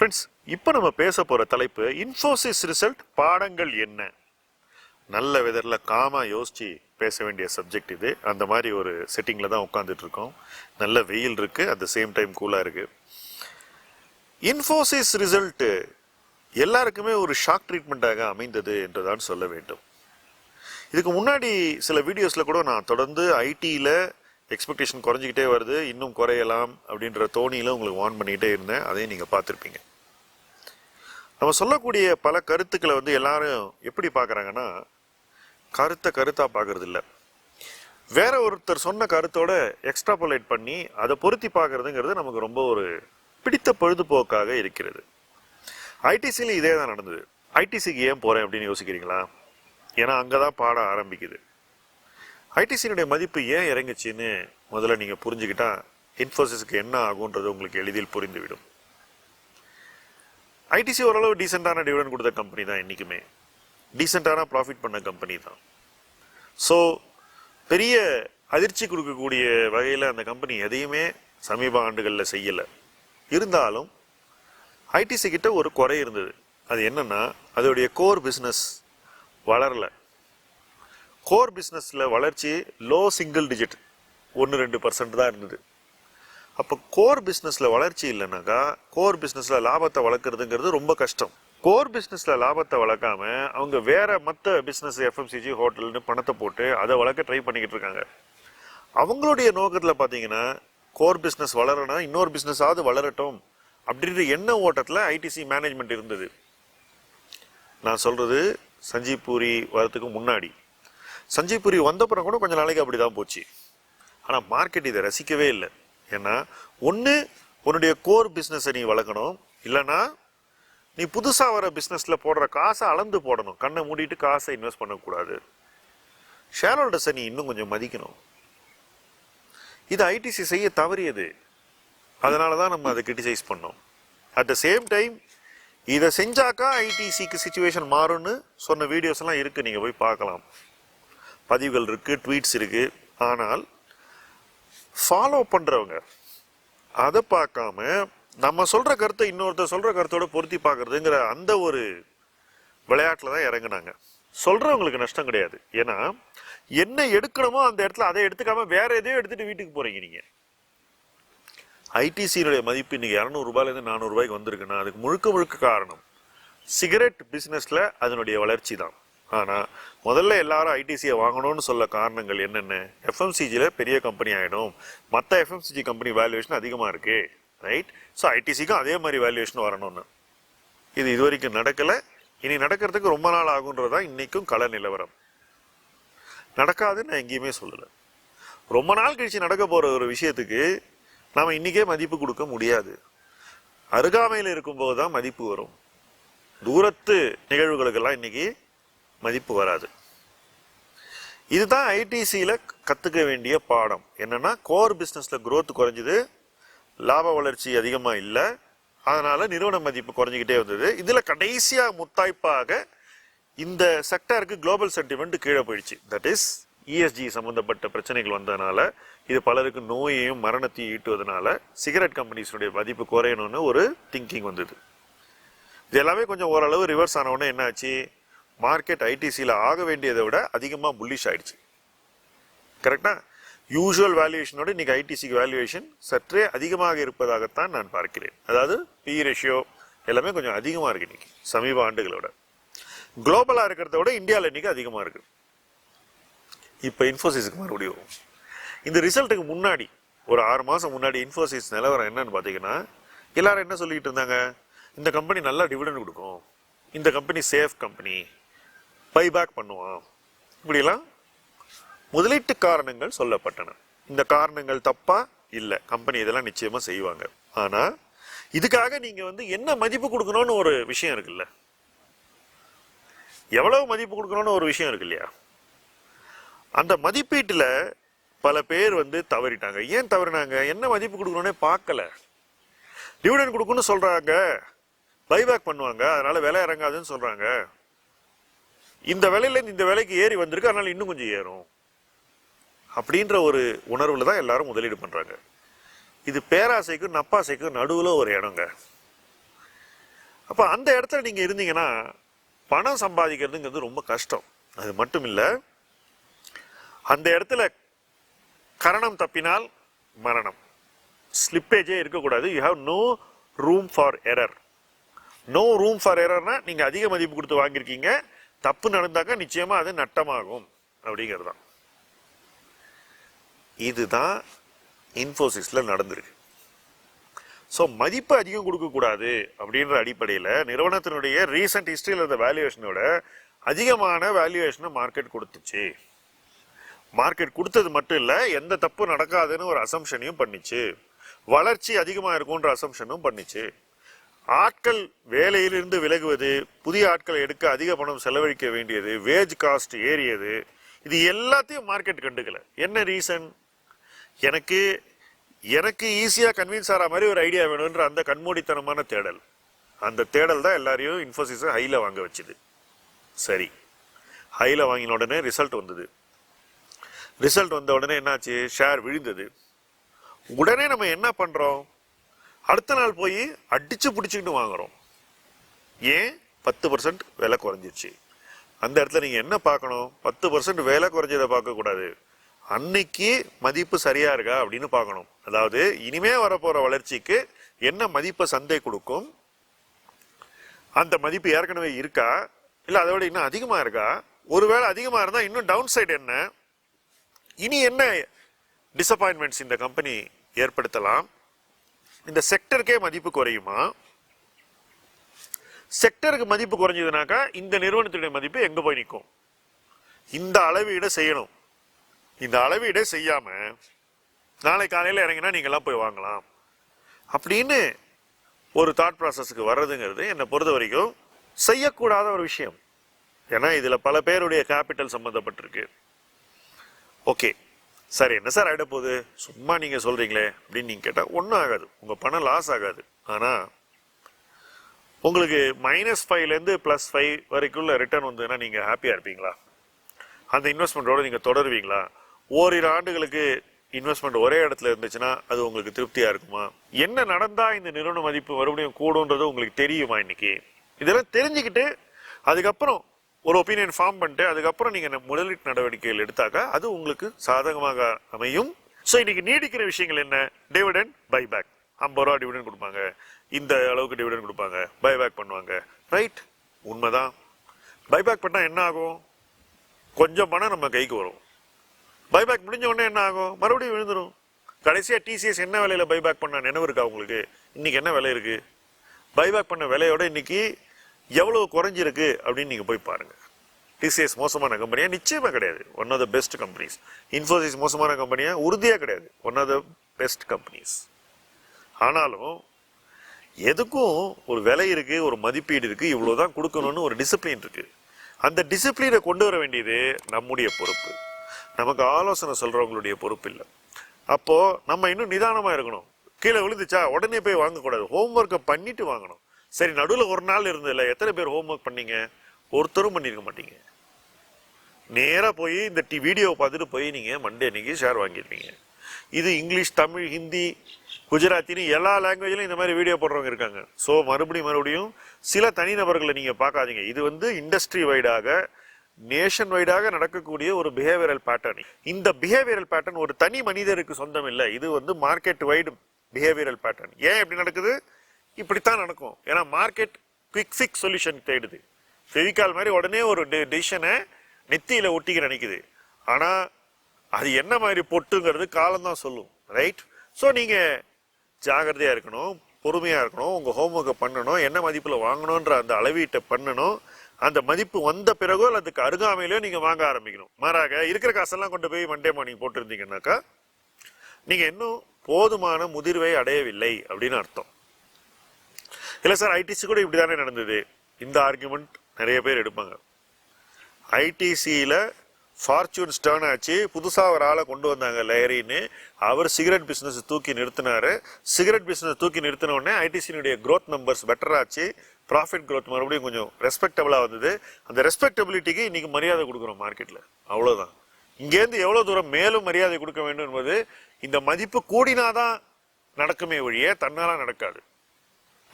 Friends இப்போ நம்ம பேச போகிற தலைப்பு இன்ஃபோசிஸ் ரிசல்ட் பாடங்கள் என்ன? நல்ல வெதரில் காமாக யோசித்து பேச வேண்டிய சப்ஜெக்ட் இது. அந்த மாதிரி ஒரு செட்டிங்கில் தான் உட்காந்துட்ருக்கோம் நல்ல வெயில் இருக்குது அட் த சேம் டைம் கூலாக இருக்குது இன்ஃபோசிஸ் ரிசல்ட்டு எல்லாருக்குமே ஒரு ஷாக் ட்ரீட்மெண்ட்டாக அமைந்தது என்றுதான் சொல்ல வேண்டும். இதுக்கு முன்னாடி சில வீடியோஸில் கூட நான் தொடர்ந்து ஐடியில் எக்ஸ்பெக்டேஷன் குறைஞ்சிக்கிட்டே வருது இன்னும் குறையலாம் அப்படின்ற தோணியில் உங்களுக்கு வார்ன் பண்ணிக்கிட்டே இருந்தேன். அதையும் நீங்கள் பார்த்துருப்பீங்க. நம்ம சொல்லக்கூடிய பல கருத்துக்களை வந்து எல்லாரும் எப்படி பார்க்குறாங்கன்னா கருத்தை கருத்தாக பார்க்கறது இல்லை வேற ஒருத்தர் சொன்ன கருத்தோட எக்ஸ்ட்ராபோலேட் பண்ணி அதை பொருத்தி பார்க்கறதுங்கிறது நமக்கு ரொம்ப ஒரு பிடித்த பொழுதுபோக்காக இருக்கிறது. ஐடிசியில் இதே தான் நடந்தது. ஐடிசிக்கு ஏன் போகிறேன் அப்படின்னு யோசிக்கிறீங்களா? ஏன்னா அங்கே தான் பாட ஆரம்பிக்குது. ஐடிசியினுடைய மதிப்பு ஏன் இறங்குச்சின்னு முதல்ல நீங்கள் புரிஞ்சுக்கிட்டால் இன்ஃபோசிஸ்க்கு என்ன ஆகுன்றது உங்களுக்கு எளிதில் புரிந்துவிடும். ஐடிசி ஓரளவு டீசெண்டான டிவிடன் கொடுத்த கம்பெனி தான் என்றைக்குமே டீசெண்டான ப்ராஃபிட் பண்ண கம்பெனி தான். ஸோ பெரிய அதிர்ச்சி கொடுக்கக்கூடிய வகையில் அந்த கம்பெனி எதையுமே சமீப ஆண்டுகளில் செய்யலை. இருந்தாலும் ஐடிசி கிட்ட ஒரு குறை இருந்தது. அது என்னென்னா அதோடைய கோர் பிஸ்னஸ் வளரல. கோர் பிஸ்னஸில் வளர்ச்சி லோ சிங்கிள் டிஜிட் ஒன்று ரெண்டு பர்சன்ட் தான் இருந்தது. அப்போ கோர் பிஸ்னஸில் வளர்ச்சி இல்லைனாக்கா கோர் பிஸ்னஸில் லாபத்தை வளர்க்குறதுங்கிறது ரொம்ப கஷ்டம். கோர் பிஸ்னஸில் லாபத்தை வளர்க்காம அவங்க வேற மற்ற பிஸ்னஸ் எஃப்எம்சிஜி ஹோட்டல்னு பணத்தை போட்டு அதை வளர்க்க ட்ரை பண்ணிக்கிட்டு இருக்காங்க. அவங்களுடைய நோக்கத்தில் பார்த்தீங்கன்னா கோர் பிஸ்னஸ் வளரனா இன்னொரு பிஸ்னஸாவது வளரட்டும் அப்படின்ற எண்ண ஓட்டத்தில் ஐடிசி மேனேஜ்மெண்ட் இருந்தது. நான் சொல்கிறது சஞ்சீவ் பூரி வரத்துக்கு முன்னாடி. சஞ்சீவ் பூரி வந்தப்புறம் கூட கொஞ்ச நாளைக்கு அப்படி தான் போச்சு. ஆனால் மார்க்கெட் இதை ரசிக்கவே இல்லை. ஏன்னா ஒன்று உன்னுடைய கோர் பிஸ்னஸை நீ வளர்க்கணும். இல்லைன்னா நீ புதுசாக வர பிஸ்னஸில் போடுற காசை அளந்து போடணும். கண்ணை மூடிட்டு காசை இன்வெஸ்ட் பண்ணக்கூடாது. ஷேர் ஹோல்டர்ஸை நீ இன்னும் கொஞ்சம் மதிக்கணும். இது ஐடிசி செய்ய தவறியது. அதனால தான் நம்ம அதை கிரிட்டிசைஸ் பண்ணோம். அட் த சேம் டைம் இதை செஞ்சாக்கா ஐடிசிக்கு சுச்சுவேஷன் மாறும்னு சொன்ன வீடியோஸ்லாம் இருக்குது நீங்கள் போய் பார்க்கலாம். பதிவுகள் இருக்குது ட்வீட்ஸ் இருக்கு. ஆனால் ஃபாலோ பண்ணுறவங்க அதை பார்க்காம நம்ம சொல்கிற கருத்தை இன்னொருத்தர் சொல்கிற கருத்தோட பொருத்தி பார்க்கறதுங்கிற அந்த ஒரு விளையாட்டில் தான் இறங்குனாங்க. சொல்கிறவங்களுக்கு நஷ்டம் கிடையாது. ஏன்னா என்ன எடுக்கணுமோ அந்த இடத்துல அதை எடுத்துக்காம வேற எதையோ எடுத்துகிட்டு வீட்டுக்கு போகிறீங்க நீங்கள் ஐடிசியினுடைய மதிப்பு இன்னைக்கு இரநூறுபாலேருந்து நானூறுபாய்க்கு வந்திருக்குன்னா அதுக்கு முழுக்க முழுக்க காரணம் சிகரெட் பிஸ்னஸில் அதனுடைய வளர்ச்சி தான். ஆனால் முதல்ல எல்லாரும் ஐடிசியை வாங்கணும்னு சொல்ல காரணங்கள் என்னென்ன எஃப்எம்சிஜியில் பெரிய கம்பெனி ஆகிடும் மற்ற எஃப்எம்சிஜி கம்பெனி வேல்யூவேஷன் அதிகமாக இருக்கு ரைட் ஸோ ஐடிசிக்கும் அதே மாதிரி வேல்யூவேஷன் வரணும்னு. இது இது வரைக்கும் நடக்கலை. இனி நடக்கிறதுக்கு ரொம்ப நாள் ஆகுன்றது தான் இன்றைக்கும் கள நிலவரம். நடக்காதுன்னு நான் எங்கேயுமே சொல்லலை. ரொம்ப நாள் கழிச்சு நடக்க போகிற ஒரு விஷயத்துக்கு நாம் இன்றைக்கே மதிப்பு கொடுக்க முடியாது. அருகாமையில் இருக்கும்போது தான் மதிப்பு வரும். தூரத்து நிகழ்வுகளுக்கெல்லாம் இன்னைக்கு மதிப்பு வராது. இதுதான் ஐடிசியில் கற்றுக்க வேண்டிய பாடம். என்னென்னா கோர் பிஸ்னஸில் க்ரோத் குறைஞ்சிது லாப வளர்ச்சி அதிகமாக இல்லை அதனால் நிறுவன மதிப்பு குறைஞ்சிக்கிட்டே வந்தது. இதில் கடைசியாக முத்தாய்ப்பாக இந்த செக்டருக்கு குளோபல் சென்டிமெண்ட் கீழே போயிடுச்சு. தட் இஸ் இஎஸ்ஜி சம்மந்தப்பட்ட பிரச்சனைகள் வந்ததுனால இது பலருக்கு நோயையும் மரணத்தையும் ஈட்டுவதனால சிகரெட் கம்பெனிஸுடைய மதிப்பு குறையணும்னு ஒரு திங்கிங் வந்தது. இது எல்லாமே கொஞ்சம் ஓரளவு ரிவர்ஸ் ஆனவுடனே என்னாச்சு மார்க்கெட் ஐடிசியில் ஆக வேண்டியதை விட அதிகமாக புல்லிஷ் ஆயிடுச்சு. கரெக்டா யூஷுவல் வேல்யூவேஷனோட இன்னைக்கு ஐடிசிக்கு வேல்யூவேஷன் சற்றே அதிகமாக இருப்பதாகத்தான் நான் பார்க்கிறேன். அதாவது பி ரேஷியோ எல்லாமே கொஞ்சம் அதிகமாக இருக்குது இன்னைக்கு சமீப ஆண்டுகளோட. குளோபலாக இருக்கிறத விட இந்தியாவில் இன்னைக்கு அதிகமாக இருக்குது இப்போ இன்ஃபோசிஸுக்கு மறுபடியும் இந்த ரிசல்ட்டுக்கு முன்னாடி ஒரு ஆறு மாதம் முன்னாடி இன்ஃபோசிஸ் நிலவரம் என்னன்னு பார்த்தீங்கன்னா எல்லாரும் என்ன சொல்லிக்கிட்டு இருந்தாங்க? இந்த கம்பெனி நல்லா டிவிடன் கொடுக்கும். இந்த கம்பெனி சேஃப் கம்பெனி பைபேக் பண்ணுவான். இப்படிலாம் முதலீட்டு காரணங்கள் சொல்லப்பட்டன. இந்த காரணங்கள் தப்பா? இல்லை. கம்பெனி இதெல்லாம் நிச்சயமா செய்வாங்க. ஆனா இதுக்காக நீங்க வந்து என்ன மதிப்பு கொடுக்கணும்னு ஒரு விஷயம் இருக்குல்ல? எவ்வளவு மதிப்பு கொடுக்கணும்னு ஒரு விஷயம் இருக்கு இல்லையா? அந்த மதிப்பீட்டில் பல பேர் வந்து தவறிட்டாங்க. ஏன் தவறினாங்க? என்ன மதிப்பு கொடுக்கணும்னே பார்க்கல. டிவிடன் கொடுக்கணும்னு சொல்றாங்க. பைபேக் பண்ணுவாங்க. அதனால விலை இறங்காதுன்னு சொல்றாங்க. இந்த விலையிலேருந்து இந்த விலைக்கு ஏறி வந்திருக்கு அதனால இன்னும் கொஞ்சம் ஏறும். அப்படின்ற ஒரு உணர்வில் தான் எல்லாரும் முதலீடு பண்ணுறாங்க இது பேராசைக்கும் நப்பாசைக்கும் நடுவில் ஒரு இடங்க. அப்போ அந்த இடத்துல நீங்கள் இருந்தீங்கன்னா பணம் சம்பாதிக்கிறதுங்கிறது ரொம்ப கஷ்டம். அது மட்டும் இல்லை அந்த இடத்துல கரணம் தப்பினால் மரணம். ஸ்லிப்பேஜே இருக்கக்கூடாது. You have no room for error no room for எரர்னா நீங்கள் அதிக மதிப்பு கொடுத்து வாங்கியிருக்கீங்க. தப்பு நடந்தாக்கா நிச்சயமாக அது நட்டமாகும் அப்படிங்கிறது தான் இதுதான் இன்ஃபோசிஸில் நடந்திருக்கு. ஸோ மதிப்பு அதிகம் கொடுக்கக்கூடாது அப்படின்ற அடிப்படையில் நிறுவனத்தினுடைய ரீசன்ட் ஹிஸ்ட்ரியில் இருந்த வேல்யூவேஷனோட அதிகமான வேல்யூவேஷனை மார்க்கெட் கொடுத்துச்சு. மார்க்கெட் கொடுத்தது மட்டும் இல்லை எந்த தப்பு நடக்காதுன்னு ஒரு அசம்ஷனையும் பண்ணிச்சு. வளர்ச்சி அதிகமாக இருக்கும்ன்ற அசம்ஷனும் பண்ணிச்சு. ஆட்கள் வேலையிலிருந்து விலகுவது புதிய ஆட்களை எடுக்க அதிக பணம் செலவழிக்க வேண்டியது வேஜ் காஸ்ட் ஏறியது இது எல்லாத்தையும் மார்க்கெட் கண்டுக்கல. என்ன ரீசன் எனக்கு எனக்கு ஈஸியாக கன்வின்ஸ் ஆகிற மாதிரி ஒரு ஐடியா வேணுன்ற அந்த கண்மூடித்தனமான தேடல். அந்த தேடல் தான் எல்லாரையும் இன்ஃபோசிஸை ஹையில் வாங்க வச்சுது. சரி. ஹையில் வாங்கின உடனே ரிசல்ட் வந்தது. ரிசல்ட் வந்த உடனே என்னாச்சு? ஷேர் விழுந்தது. உடனே நம்ம என்ன பண்ணுறோம் அடுத்த நாள் போய் அடித்து பிடிச்சிக்கிட்டு வாங்குறோம். ஏன்? பத்து பர்சன்ட் விலை குறைஞ்சிருச்சு. அந்த இடத்துல நீங்கள் என்ன பார்க்கணும்? பத்து பர்சன்ட் விலை குறைஞ்சதை பார்க்கக்கூடாது அன்னைக்கு மதிப்பு சரியா இருக்கா அப்படின்னு பார்க்கணும். அதாவது இனிமே வரப்போற வளர்ச்சிக்கு என்ன மதிப்பை சந்தை கொடுக்கும்? அந்த மதிப்பு ஏற்கனவே இருக்கா? இல்லை அதை விட இன்னும் அதிகமாக இருக்கா? ஒருவேளை அதிகமாக இருந்தால் இன்னும் டவுன் சைடு என்ன? இனி என்ன டிசப்பாயின்மெண்ட்ஸ் இந்த கம்பெனி ஏற்படுத்தலாம்? இந்த செக்டருக்கே மதிப்பு குறையுமா? செக்டருக்கு மதிப்பு குறைஞ்சதுனாக்கா இந்த நிறுவனத்துடைய மதிப்பு எங்க போய் நிற்கும் இந்த அளவீடை செய்யணும். இந்த அளவீடை செய்யாம நாளை காலையில் இறங்கினா நீங்களாம் போய் வாங்கலாம். அப்படின்னு ஒரு தாட் ப்ராசஸ்க்கு வர்றதுங்கிறது என்னை பொறுத்த வரைக்கும் செய்யக்கூடாத ஒரு விஷயம். ஏன்னா இதில் பல பேருடைய கேபிட்டல் சம்மந்தப்பட்டிருக்கு ஓகே சார் என்ன சார் ஆகிட போகுது? சும்மா நீங்கள் சொல்கிறீங்களே அப்படின்னு நீங்கள் கேட்டால் ஒன்றும் ஆகாது. உங்கள் பணம் லாஸ் ஆகாது. ஆனால் உங்களுக்கு மைனஸ் ஃபைவ்லேருந்து ப்ளஸ் ஃபைவ் வரைக்குள்ள ரிட்டர்ன் வந்ததுன்னா நீங்கள் ஹாப்பியாக இருப்பீங்களா? அந்த இன்வெஸ்ட்மெண்ட்டோடு நீங்கள் தொடருவீங்களா? ஓரிரு ஆண்டுகளுக்கு இன்வெஸ்ட்மெண்ட் ஒரே இடத்துல இருந்துச்சுன்னா அது உங்களுக்கு திருப்தியாக இருக்குமா? என்ன நடந்தால் இந்த நிறுவன மதிப்பு மறுபடியும் கூடுன்றது உங்களுக்கு தெரியுமா இன்னைக்கு? இதெல்லாம் தெரிஞ்சுக்கிட்டு அதுக்கப்புறம் ஒரு ஒப்பீனியன் ஃபார்ம் பண்ணிட்டு அதுக்கப்புறம் நீங்கள் முதலீட்டு நடவடிக்கைகள் எடுத்தாக்கா அது உங்களுக்கு சாதகமாக அமையும். ஸோ இன்னைக்கு நீடிக்கிற விஷயங்கள் என்ன? டிவிடெண்ட் பைபேக் ஐம்பது ரூபா டிவிடெண்ட் கொடுப்பாங்க. இந்த அளவுக்கு டிவிடெண்ட் கொடுப்பாங்க. பைபேக் பண்ணுவாங்க. ரைட் உண்மைதான். பைபேக் பண்ணால் என்ன ஆகும்? கொஞ்சம் பணம் நம்ம கைக்கு வரும். பைபேக் முடிஞ்ச உடனே என்ன ஆகும்? மறுபடியும் விழுந்துடும் கடைசியாக டிசிஎஸ் என்ன விலையில் பைபேக் பண்ண நினைவு இருக்கா உங்களுக்கு? இன்றைக்கி என்ன விலை இருக்குது பைபேக் பண்ண விலையோட இன்னைக்கு எவ்வளவு குறைஞ்சிருக்கு அப்படின்னு நீங்க போய் பாருங்க. டிசிஎஸ் மோசமான கம்பெனியா நிச்சயமா கிடையாது. One of the best companies Infosys மோசமான கம்பெனியா உறுதியா கிடையாது. One of the best companies ஆனாலும் எதுக்கும் ஒரு விலை இருக்கு ஒரு மதிப்பீடு இருக்கு இவ்வளவுதான் கொடுக்கணும்னு ஒரு டிசிப்ளின் இருக்கு. அந்த டிசிப்ளினை கொண்டு வர வேண்டியது நம்முடைய பொறுப்பு. நமக்கு ஆலோசனை சொல்றவங்களுடைய பொறுப்பு இல்லை. அப்போ நம்ம இன்னும் நிதானமா இருக்கணும். கீழே விழுந்துச்சா உடனே போய் வாங்கக்கூடாது. ஹோம்ஒர்க்கை பண்ணிட்டு வாங்கணும். சரி நடுவில் ஒரு நாள் இருந்ததில்ல எத்தனை பேர் ஹோம் ஒர்க் பண்ணீங்க? ஒருத்தரும் பண்ணியிருக்க மாட்டீங்க. நேராக போய் இந்த டி வீடியோவை பார்த்துட்டு போய் நீங்கள் மண்டே அன்னைக்கு ஷேர் வாங்கியிருப்பீங்க இது இங்கிலீஷ் தமிழ் ஹிந்தி குஜராத்தின்னு எல்லா லாங்குவேஜ்லையும் இந்த மாதிரி வீடியோ போடுறவங்க இருக்காங்க. ஸோ மறுபடியும் மறுபடியும் சில தனிநபர்களை நீங்கள் பார்க்காதீங்க. இது வந்து இண்டஸ்ட்ரி வைடாக நேஷன் வைடாக நடக்கக்கூடிய ஒரு பிஹேவியரல் பேட்டர்ன் இந்த பிஹேவியரல் பேட்டர்ன் ஒரு தனி மனிதருக்கு சொந்தம் இல்லை இது வந்து மார்க்கெட் வைடு பிஹேவியரல் பேட்டர்ன் ஏன் இப்படி நடக்குது? இப்படித்தான் நடக்கும். ஏன்னா மார்க்கெட் குவிக் ஃபிக்ஸ் சொல்யூஷன் தேடுது. ஃபெவிகால் மாதிரி உடனே ஒரு டிசிஷனை நெத்தியில் ஒட்டிக்க நினைக்குது ஆனால் அது என்ன மாதிரி பொட்டுங்கிறது காலம்தான் சொல்லும். ரைட் ஸோ நீங்கள் ஜாகிரதையாக இருக்கணும் பொறுமையாக இருக்கணும் உங்க ஹோம்ஒர்க்கை பண்ணணும் என்ன மதிப்பில் வாங்கணுன்ற அந்த அளவீட்டை பண்ணணும். அந்த மதிப்பு வந்த பிறகோ இல்லை அதுக்கு அருகாமையிலோ நீங்கள் வாங்க ஆரம்பிக்கணும். மாறாக இருக்கிற காசெல்லாம் கொண்டு போய் மண்டே மார்னிங் போட்டிருந்தீங்கன்னாக்கா நீங்கள் இன்னும் போதுமான முதிர்வை அடையவில்லை அப்படின்னு அர்த்தம். இல்லை சார் ஐடிசி கூட இப்படி தானே நடந்தது. இந்த ஆர்குமெண்ட் நிறைய பேர் எடுப்பாங்க. ஐடிசியில் ஃபார்ச்சூன்ஸ் டேர்ன் ஆச்சு. புதுசாக ஒரு ஆளை கொண்டு வந்தாங்க லேரின்னு. அவர் சிகரெட் பிஸ்னஸ் தூக்கி நிறுத்தினாரு. சிகரெட் பிஸ்னஸ் தூக்கி நிறுத்தினோடனே ஐடிசியினுடைய க்ரோத் நம்பர்ஸ் பெட்டர் ஆச்சு. ப்ராஃபிட் க்ரோத் மறுபடியும் கொஞ்சம் ரெஸ்பெக்டபுளாக வந்தது. அந்த ரெஸ்பெக்டபிலிட்டிக்கு இன்றைக்கி மரியாதை கொடுக்குறோம் மார்க்கெட்டில் அவ்வளோதான் இங்கேருந்து எவ்வளோ தூரம் மேலும் மரியாதை கொடுக்க வேண்டும் என்பது இந்த மதிப்பு கூடினாதான் நடக்குமே ஒழிய தன்னால் நடக்காது.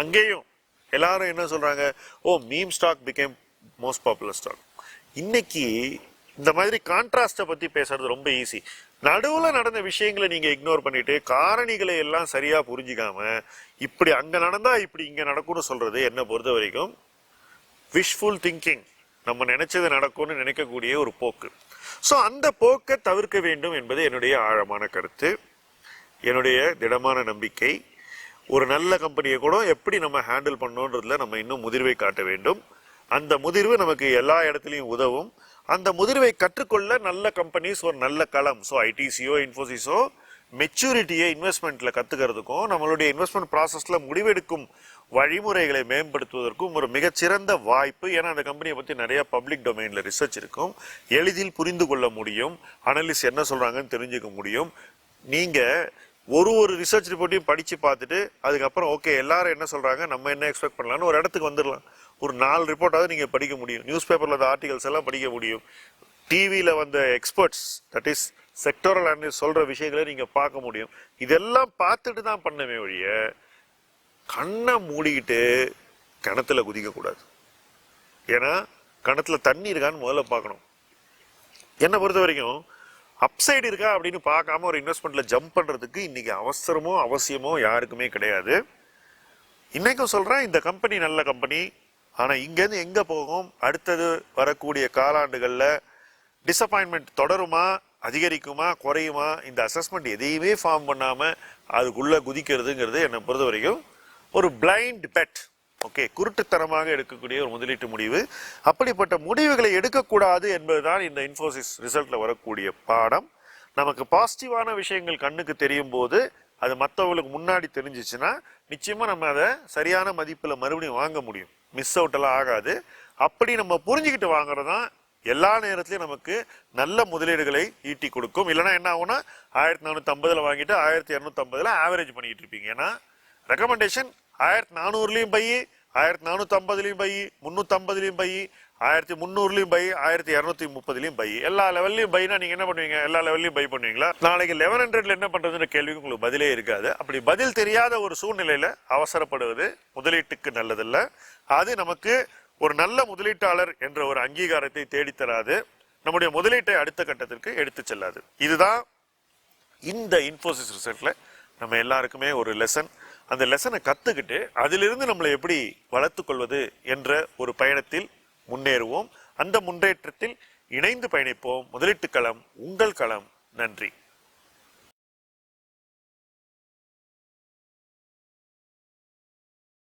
அங்கேயும் எல்லாரும் என்ன சொல்கிறாங்க ஓ meme stock became most popular stock இன்னைக்கு இந்த மாதிரி கான்ட்ராஸ்டை பற்றி பேசுறது ரொம்ப ஈஸி நடுவில் நடந்த விஷயங்களை நீங்கள் இக்னோர் பண்ணிட்டு காரணிகளை எல்லாம் சரியாக புரிஞ்சிக்காம இப்படி அங்கே நடந்தால் இப்படி இங்கே நடக்கும்னு சொல்கிறது என்னை பொறுத்த வரைக்கும் விஷஃபுல் திங்கிங் நம்ம நினைச்சது நடக்கும்னு நினைக்கக்கூடிய ஒரு போக்கு. ஸோ அந்த போக்கை தவிர்க்க வேண்டும் என்பது என்னுடைய ஆழமான கருத்து. என்னுடைய திடமான நம்பிக்கை. ஒரு நல்ல கம்பெனியை கூட எப்படி நம்ம ஹேண்டில் பண்ணோன்றதுல நம்ம இன்னும் முதிர்வை காட்ட வேண்டும். அந்த முதிர்வு நமக்கு எல்லா இடத்துலையும் உதவும். அந்த முதிர்வை கற்றுக்கொள்ள நல்ல கம்பெனிஸ் ஒரு நல்ல களம். ஸோ ஐடிசியோ இன்ஃபோசிஸோ மெச்சூரிட்டியை இன்வெஸ்ட்மெண்ட்ல கத்துக்கிறதுக்கும் நம்மளுடைய இன்வெஸ்ட்மெண்ட் ப்ராசஸ்ல முடிவெடுக்கும் வழிமுறைகளை மேம்படுத்துவதற்கும் ஒரு மிகச்சிறந்த வாய்ப்பு. ஏன்னா அந்த கம்பெனியை பற்றி நிறைய பப்ளிக் டொமைனில் ரிசர்ச் இருக்கும். எளிதில் புரிந்து கொள்ள முடியும். அனலிஸ்ட் என்ன சொல்கிறாங்கன்னு தெரிஞ்சுக்க முடியும். நீங்கள் ஒரு ஒரு ரிசர்ச் ரிப்போர்ட்டையும் படித்து பார்த்துட்டு அதுக்கப்புறம் ஓகே எல்லாரும் என்ன சொல்கிறாங்க நம்ம என்ன எக்ஸ்பெக்ட் பண்ணலாம்னு ஒரு இடத்துக்கு வந்துடலாம். ஒரு நாலு ரிப்போர்ட்டாவது நீங்கள் படிக்க முடியும். நியூஸ் பேப்பரில் அந்த ஆர்டிகல்ஸ் எல்லாம் படிக்க முடியும். டிவியில் வந்த experts that is sectoral analyst சொல்கிற விஷயங்களை நீங்கள் பார்க்க முடியும். இதெல்லாம் பார்த்துட்டு தான் பண்ணவே ஒழிய கண்ணை மூடிக்கிட்டு கிணத்துல குதிக்கக்கூடாது. ஏன்னா கிணத்துல தண்ணி இருக்கான்னு முதல்ல பார்க்கணும். என்னை பொறுத்த வரைக்கும் அப்சைடு இருக்கா அப்படின்னு பார்க்காம ஒரு இன்வெஸ்ட்மெண்ட்ல ஜம்ப் பண்றதுக்கு இன்னைக்கு அவசரமோ அவசியமோ யாருக்குமே கிடையாது. இன்னைக்கும் சொல்றேன் இந்த கம்பெனி நல்ல கம்பெனி ஆனா இங்கேருந்து எங்க போகும்? அடுத்தது வரக்கூடிய காலாண்டுகள்ல டிசப்பாயின்மெண்ட் தொடருமா? அதிகரிக்குமா? குறையுமா? இந்த அசஸ்மெண்ட் எதையுமே ஃபார்ம் பண்ணாம அதுக்குள்ள குதிக்கிறதுங்கிறது என்னை பொறுத்த வரைக்கும் ஒரு பிளைண்ட் பெட் ஓகே குருட்டுத்தனமாக எடுக்கக்கூடிய ஒரு முதலீட்டு முடிவு. அப்படிப்பட்ட முடிவுகளை எடுக்கக்கூடாது என்பதுதான் இந்த இன்ஃபோசிஸ் ரிசல்ட்ல வரக்கூடிய பாடம். நமக்கு பாசிட்டிவான விஷயங்கள் கண்ணுக்கு தெரியும் போது அது மற்றவங்களுக்கு முன்னாடி தெரிஞ்சிச்சுன்னா நிச்சயமா நம்ம அதை சரியான மதிப்பில் மறுபடியும் வாங்க முடியும். மிஸ் அவுட் எல்லாம் ஆகாது. அப்படி நம்ம புரிஞ்சுக்கிட்டு வாங்குறது தான் எல்லா நேரத்துலையும் நமக்கு நல்ல முதலீடுகளை ஈட்டி கொடுக்கும். இல்லைன்னா என்ன ஆகும்னா ஆயிரத்தி நானூற்றி ஐம்பதில் வாங்கிட்டு ஆயிரத்தி இரநூத்தம்பதில் ஆவரேஜ் பண்ணிக்கிட்டு இருப்பீங்க. ஏன்னா ரெக்கமெண்டேஷன் ஆயிரத்தி நானூறுலையும் பை ஆயிரத்தி நானூற்றி ஐம்பதுலயும் பை முந்நூற்றம்பதுலேயும் பை ஆயிரத்தி முந்நூறுலையும் பை ஆயிரத்தி இரநூத்தி முப்பதுலையும் பை. எல்லா லெவல்லையும் பைனா நீங்க என்ன பண்ணுவீங்க? எல்லா லெவல்லையும் பை பண்ணுவீங்களா? நாளைக்கு லெவன் ஹண்ட்ரட்ல என்ன பண்றதுன்ற கேள்விக்கு உங்களுக்கு பதிலே இருக்காது. அப்படி பதில் தெரியாத ஒரு சூழ்நிலையில அவசரப்படுவது முதலீட்டுக்கு நல்லதில்ல. அது நமக்கு ஒரு நல்ல முதலீட்டாளர் என்ற ஒரு அங்கீகாரத்தை தேடித்தராது. நம்முடைய முதலீட்டை அடுத்த கட்டத்திற்கு எடுத்து செல்லாது. இதுதான் இந்த இன்ஃபோசிஸ் ரிசல்ட்ல நம்ம எல்லாருக்குமே ஒரு லெசன் அந்த லெசனை கற்றுக்கிட்டு அதிலிருந்து நம்மளை எப்படி வளர்த்து கொள்வது என்ற ஒரு பயணத்தில் முன்னேறுவோம். அந்த முன்னேற்றத்தில் இணைந்து பயணிப்போம். முதலீட்டு களம் உங்கள் களம். நன்றி.